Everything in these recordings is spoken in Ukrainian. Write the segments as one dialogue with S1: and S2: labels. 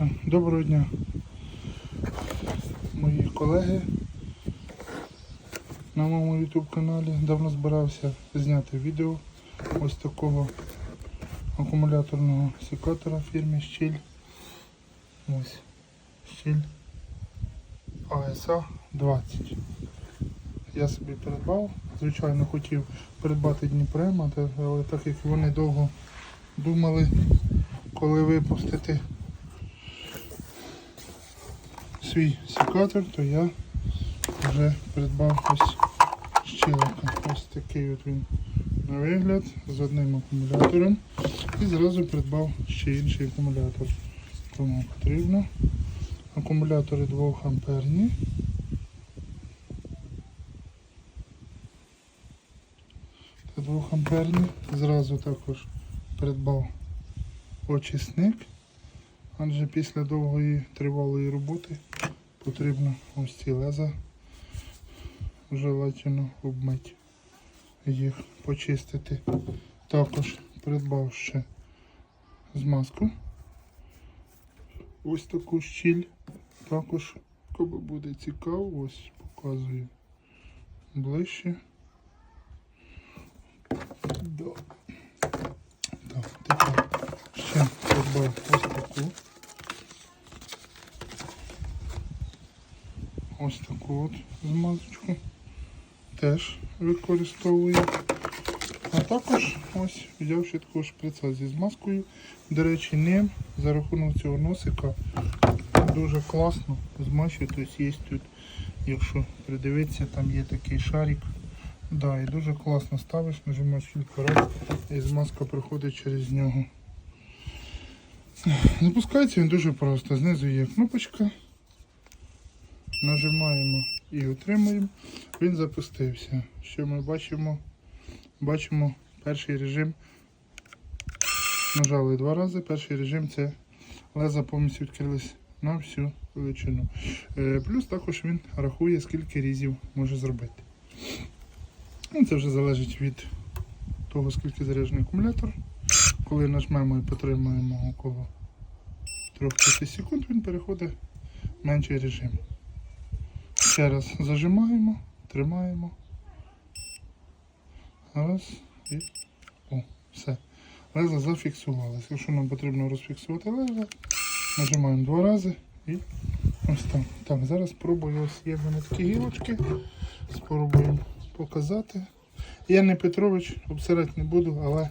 S1: Так, Доброго дня, мої колеги на моєму YouTube каналі. Давно збирався зняти відео ось такого акумуляторного секатора фірми Щіль. Ось Щіль АСА 20. Я собі придбав. Звичайно, хотів придбати Дніпрема, але так як вони довго думали, коли випустити свій секатор, то я вже придбав ось щілика. Ось такий от він на вигляд з одним акумулятором. І зразу придбав ще інший акумулятор. Кому потрібно. Акумулятори 2 амперні. Та 2 амперні. Зразу також придбав очисник. Адже після довгої тривалої роботи потрібно ось ці леза желательно обмити їх, почистити. Також придбав ще змазку. Ось таку щіль. Також, кому буде цікаво, ось показую ближче. Да. Так, ще придбав ось таку. Ось таку от змазочку. Теж використовую. А також ось взяв такого шприца зі змазкою. До речі, ним за рахунок цього носика дуже класно змащує. Тобто є тут, якщо придивитися, там є такий шарик. Да, і дуже класно ставиш, нажимаєш кілька разів і змазка проходить через нього. Запускається він дуже просто. Знизу є кнопочка. Нажимаємо і отримуємо. Він запустився. Що ми бачимо? Бачимо перший режим. Нажали два рази. Перший режим це леза повністю відкрились на всю величину. Е, Плюс також він рахує, скільки різів може зробити. Ну, це вже залежить від того, скільки заряджений акумулятор. Коли нажмемо і потримаємо около 3-5 секунд, він переходить в менший режим. Ще раз зажимаємо, тримаємо. Раз і о, все. Леза зафіксувалася. Якщо нам потрібно розфіксувати леза, нажимаємо два рази і ось так. Так, зараз спробую ось є мене такі гілочки. Спробуємо показати. Я не Петрович, обсирати не буду, але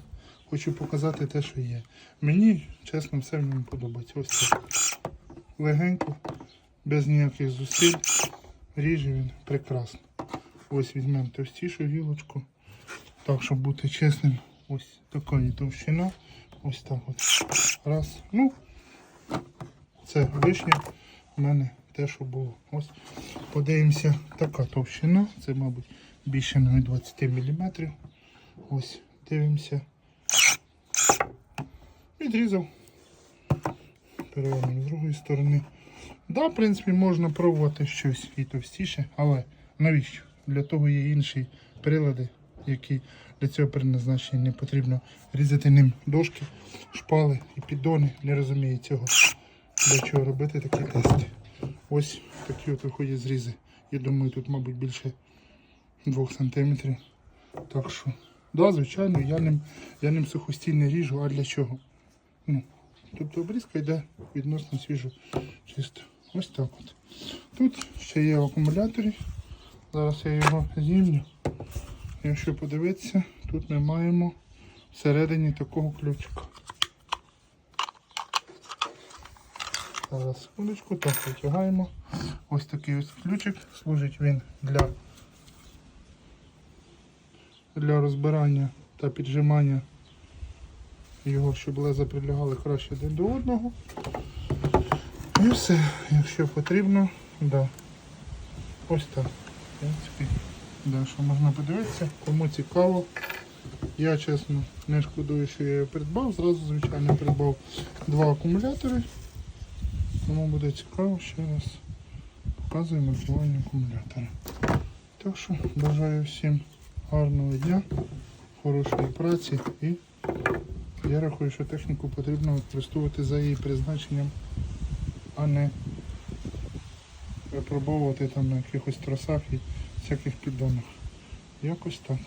S1: хочу показати те, що є. Мені, чесно, все ньому подобається. Ось так. Легенько, без ніяких зусиль. Ріже він прекрасно. Ось візьмемо товстішу гілочку. Так, щоб бути чесним, ось така товщина. Ось так от. Раз. Ну, це вишня в мене те, що було. Ось подивимося, така товщина. Це, мабуть, більше навіть 20 мм. Ось, дивимося. Відрізав. Перевернемо з другої сторони. Да, в принципі, можна пробувати щось і товстіше, але навіщо? Для того є інші прилади, які для цього призначені. Не потрібно різати ним дошки, шпали і піддони. Не розумію цього. Для чого робити такі тести. Ось такі от виходять зрізи. Я думаю, тут, мабуть, більше 2 см. Так що, да, звичайно, я ним, я ним сухостій не ріжу, а для чого? Ну, тобто обрізка йде відносно свіжо, чисто. Ось так от. Тут ще є в акумуляторі. Зараз я його знімлю. Якщо подивитися, тут ми маємо всередині такого ключика. Зараз секундочку, так витягаємо. Ось такий ось ключик. Служить він для, для розбирання та піджимання його, щоб леза прилягали краще один до одного. І все, якщо потрібно, да. Ось так. В принципі, да, що можна подивитися, кому цікаво. Я чесно не шкодую, що я його придбав. Зразу, звичайно, придбав два акумулятори. Кому буде цікаво, ще раз показуємо маркування акумулятора. Так що бажаю всім гарного дня, хорошої праці і я рахую, що техніку потрібно використовувати за її призначенням а не випробовувати там на якихось тросах і всяких піддонах. Якось так.